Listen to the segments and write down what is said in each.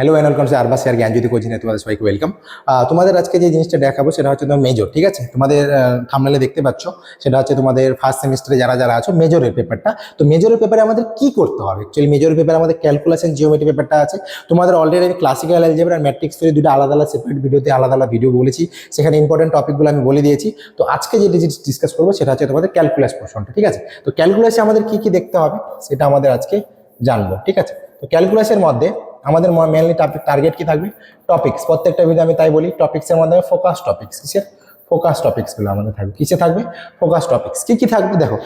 Hello and welcome আরবাস শেয়ার জ্ঞানজ্যোতি কোচিংয়ে তোমাদের সবাইকে ওয়েলকাম তোমাদের আজকে যে জিনিসটা দেখাবো, সেটা হচ্ছে তোমার মেজর ঠিক আছে? তোমাদের থামলে দেখতে পাচ্ছ, সেটা হচ্ছে তোমাদের ফার্স্ট সেমিস্টারে যারা যারা আছো মেজরের পেপারটা তো মেজরের পেপারে আমাদের কি করতে হবে? অ্যাকচুয়ালি মেজরের পেপারে আমাদের ক্যালকুলেশন জিওমেট্রি পেপারটা আছে। তোমাদের অলরেডি আমি ক্লাসিক্যাল অ্যালজেব্রা আর ম্যাট্রিক্স থেকে দুটো আলাদা আলাদা সেপারেট ভিডিওতে আলাদা আলাদা ভিডিও বলেছি। সেখানে ইম্পর্টেন্ট টপিকগুলো আমি বলে দিয়েছি। তো আজকে যেটা ডিসকাস করব, সেটা হচ্ছে তোমাদের ক্যালকুলাস পোর্শনটা ঠিক আছে? তো ক্যালকুলাসে আমাদের কি কি দেখতে হবে, সেটা আমাদের আজকে জানব, ঠিক আছে? তো ক্যালকুলাসের মধ্যে আমাদের মেনলি টার্গেট কি থাকবে? টপিক্স প্রত্যেকটা ভিডিও আমি তাই বলি টপিক্সের মধ্যে ফোকাস টপিক্স কিসের? ফোকাস টপিক্সগুলো আমাদের থাকবে। কিসে থাকবে? ফোকাস টপিক্স কি কি থাকবে দেখো?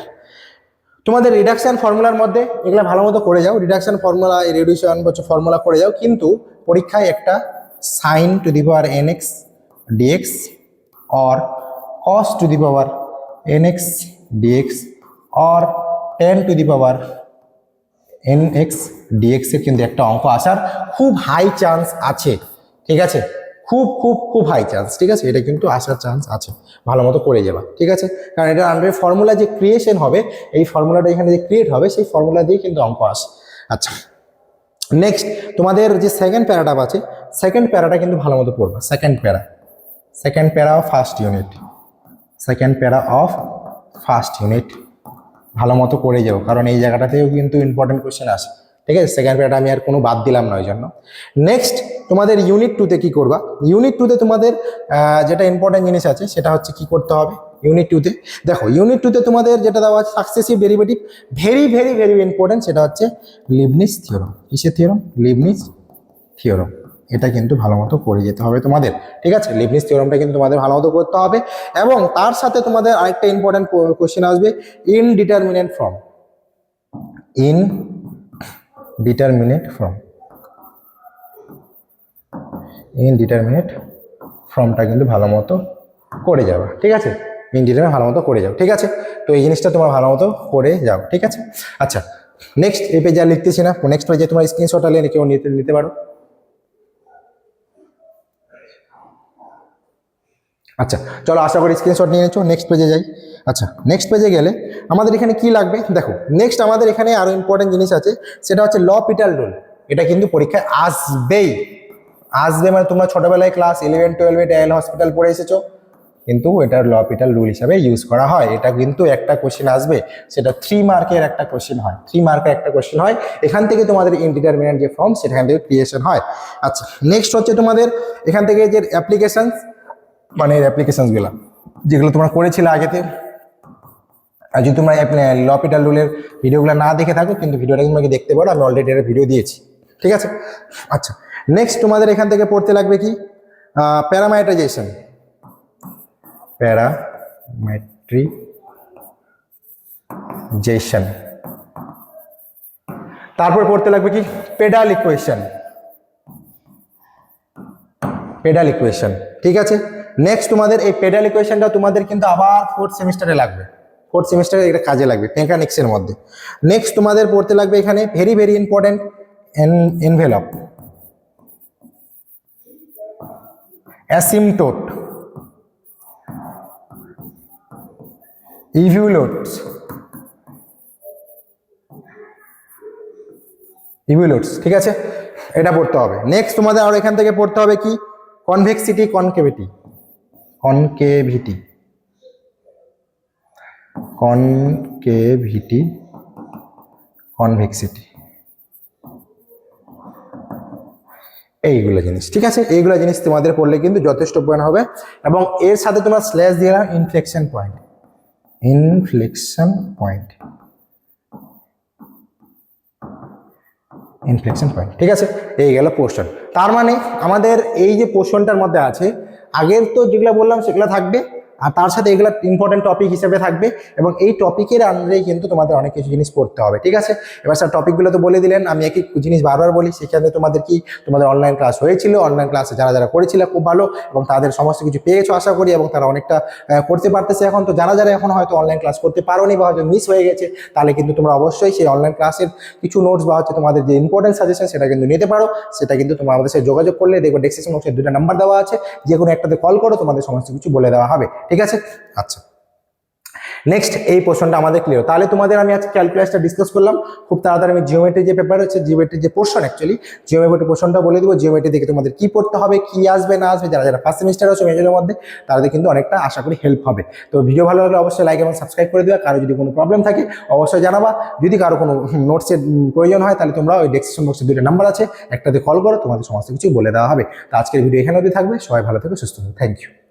তোমাদের রিডাকশান ফর্মুলার মধ্যে এগুলো ভালো মতো করে যাও। রিডাকশান ফর্মুলা রেডিউশন বলছে ফর্মুলা করে যাও। কিন্তু পরীক্ষায় একটা sine to the power n x dx or cos to the power n x dx or tan to the power n x dx এর কিন্তু একটা অঙ্ক আসার খুব হাই চান্স আছে, ঠিক আছে? খুব খুব খুব হাই চান্স ঠিক আছে? এটা কিন্তু আসার চান্স আছে। ভালো মতো করে যাবা, ঠিক আছে? কারণ এটা আন্ডার ফর্মুলা যে ক্রিয়েশন হবে, এই ফর্মুলাটা এখানে যে ক্রিয়েট হবে, সেই ফর্মুলা দিয়ে কিন্তু অঙ্ক আসে। আচ্ছা নেক্সট তোমাদের যে সেকেন্ড প্যারাটাপ আছে সেকেন্ড প্যারাটা কিন্তু ভালো মতো পড়বা। Second para second para of first unit second para of first unit ভালো মতো করে যাও কারণ এই জায়গাটাতেও কিন্তু ইম্পর্টেন্ট কোয়েশ্চেন আসে ঠিক আছে? সেকেন্ড প্যারাটা আমি আর কোনো বাদ দিলাম না ওই জন্য নেক্সট তোমাদের ইউনিট টুতে কি করবা? ইউনিট টুতে তোমাদের যেটা ইম্পর্টেন্ট জিনিস আছে, সেটা হচ্ছে কি করতে হবে? ইউনিট টুতে দেখো ইউনিট টুতে তোমাদের যেটা দেওয়া আছে successive derivative very very very important সেটা হচ্ছে লিবনিস থিওরম কিসের থিওরম লিবনিস থিওরম এটা কিন্তু ভালো মতো করে যেতে হবে তোমাদের, ঠিক আছে? লিবনিস থিওরমটা কিন্তু তোমাদের ভালো মতো করতে হবে এবং তার সাথে তোমাদের আরেকটা ইম্পর্টেন্ট কোশ্চেন আসবে indeterminate form indeterminate form indeterminate ফর্মটা কিন্তু ভালো মতো করে যাবে, ঠিক আছে? ইন ডিটারমিনেট ভালো মতো করে যাও, ঠিক আছে? তো এই জিনিসটা তোমার ভালো মতো করে যাও, ঠিক আছে? আচ্ছা নেক্সট এই পেজে আর লিখতেছি না নেক্সট পেজে তোমার স্ক্রিনশট আলে কেউ নিতে নিতে পারো। আচ্ছা চলো আশা করি স্ক্রিনশট নিয়ে নিচ্ছ নেক্সট পেজে যাই। আচ্ছা নেক্সট পেজে গেলে আমাদের এখানে কি লাগবে? দেখো নেক্সট আমাদের এখানে আরও ইম্পর্টেন্ট জিনিস আছে, সেটা হচ্ছে ল পিটাল রুল এটা কিন্তু পরীক্ষায় আসবেই। আসবে মানে তোমরা ছোটবেলায় ক্লাস ইলেভেন টুয়েলভে ডায়াল হসপিটাল পড়ে এসেছ, কিন্তু এটা ল পিটাল রুল হিসাবে ইউজ করা হয়। এটা কিন্তু একটা কোশ্চেন আসবে, সেটা থ্রি মার্কের একটা কোশ্চেন হয়। থ্রি মার্কের একটা কোশ্চেন হয়। এখান থেকে তোমাদের ইনডিটারমিনেন্ট যে ফর্ম সেখান থেকে ক্রিয়েশন হয়। আচ্ছা নেক্সট হচ্ছে তোমাদের এখান থেকে যে অ্যাপ্লিকেশন মানে এর অ্যাপ্লিকেশনসগুলো যেগুলো তোমরা করেছিলে আগেতে আর যদি তোমরা ল পিটাল রুলের ভিডিওগুলো না দেখে থাকো, কিন্তু ভিডিওটা তোমাকে দেখতে পারো, আমি অলরেডি একটা ভিডিও দিয়েছি। ঠিক আছে? আচ্ছা নেক্সট তোমাদের এখান থেকে পড়তে লাগবে কি? প্যারামাইটাইজেশন প্যারামেট্রিজেশন তারপর পড়তে লাগবে কি? পেডাল ইকুয়েশন পেডাল ইকুয়েশন ঠিক আছে? নেক্সট তোমাদের এই পেডাল ইকুয়েশনটা তোমাদের কিন্তু আবার ফোর্থ সেমিস্টারে লাগবে। ফোর্থ সেমিস্টারে এটা কাজে লাগবে মেকানিক্সের মধ্যে। নেক্সট তোমাদের পড়তে লাগবে এখানে very very important envelope asymptote evolutes evolutes ঠিক আছে? এটা পড়তে হবে। নেক্সট তোমাদের আর এখান থেকে পড়তে হবে কি? Convexity concavity concavity. Concavity, convexity. এইগুলো জিনিস, ঠিক আছে? এইগুলো জিনিস তোমাদের পড়লে কিন্তু যথেষ্ট পয়েন্ট হবে এবং এর সাথে তোমার স্ল্যাশ দিয়ে inflection point inflection point inflection point ঠিক আছে? এই গেল পোর্শন তার মানে আমাদের এই যে পোর্শনটার মধ্যে আছে আগের তো যেগুলো বললাম সেগুলো থাকবে। আর তার সাথে এগুলো ইম্পর্টেন্ট টপিক হিসেবে থাকবে এবং এই টপিকের আন্ডারেই কিন্তু তোমাদের অনেক কিছু জিনিস পড়তে হবে, ঠিক আছে? এবার স্যার টপিকগুলো তো বলে দিলেন, আমি একই জিনিস বারবার বলি, সেখানে তোমাদের কি, তোমাদের অনলাইন ক্লাস হয়েছিল অনলাইন ক্লাসে যারা যারা করেছিল, খুব ভালো, এবং তাদের সমস্ত কিছু পেয়েছ আশা করি, এবং তারা অনেকটা করতে পারতেছে এখন। তো যারা যারা এখন হয়তো অনলাইন ক্লাস করতে পারোনি বা হয়তো মিস হয়ে গেছে, তাহলে কিন্তু তোমরা অবশ্যই সেই অনলাইন ক্লাসের কিছু নোটস বা হচ্ছে তোমাদের যে ইম্পর্টেন্ট সাজেশন সেটা কিন্তু নিতে পারো। সেটা কিন্তু তোমরা আমাদের সাথে যোগাযোগ করলে দেখো ডেসক্রিপশন বক্সে দুটো নাম্বার দেওয়া আছে যে কোনো একটাতে কল করো, তোমাদের সমস্ত কিছু বলে দেওয়া হবে, ঠিক আছে? আচ্ছা। নেক্সট এই পোর্শনটা আমাদের ক্লিয়ার তাহলে তোমাদের আমি আজকে ক্যালকুলাসটা ডিসকাস করলাম। খুব তাড়াতাড়ি আমি জিওমেট্রি যে পেপার হচ্ছে জিওমেট্রি যে পোর্শন অ্যাকচুয়ালি জিওমেট্রি পোর্শনটা বলে দিব। জিওমেট্রি থেকে তোমাদের কি পড়তে হবে, কি আসবে, না আসবে, যারা যারা ফার্স্ট সেমিস্টার আছে মেজরের মধ্যে, তাদের কিন্তু অনেকটা আশা করি হেল্প হবে। তো ভিডিও ভালো লাগলে অবশ্যই লাইক এবং সাবস্ক্রাইব করে দেওয়া কারও যদি কোনো প্রবলেম থাকে, অবশ্যই জানাবা। যদি কারও কোনো নোটসের প্রয়োজন হয়, তাহলে তোমরা ওই ডেসক্রিপশন বক্সে দুটো নাম্বার আছে, একটাতে কল করো, তোমাদের সমস্ত কিছু বলে দেওয়া হবে। তো আজকের ভিডিও এখানে অবধি থাকবে। সবাই ভালো থেকো, সুস্থ থেকো। Thank you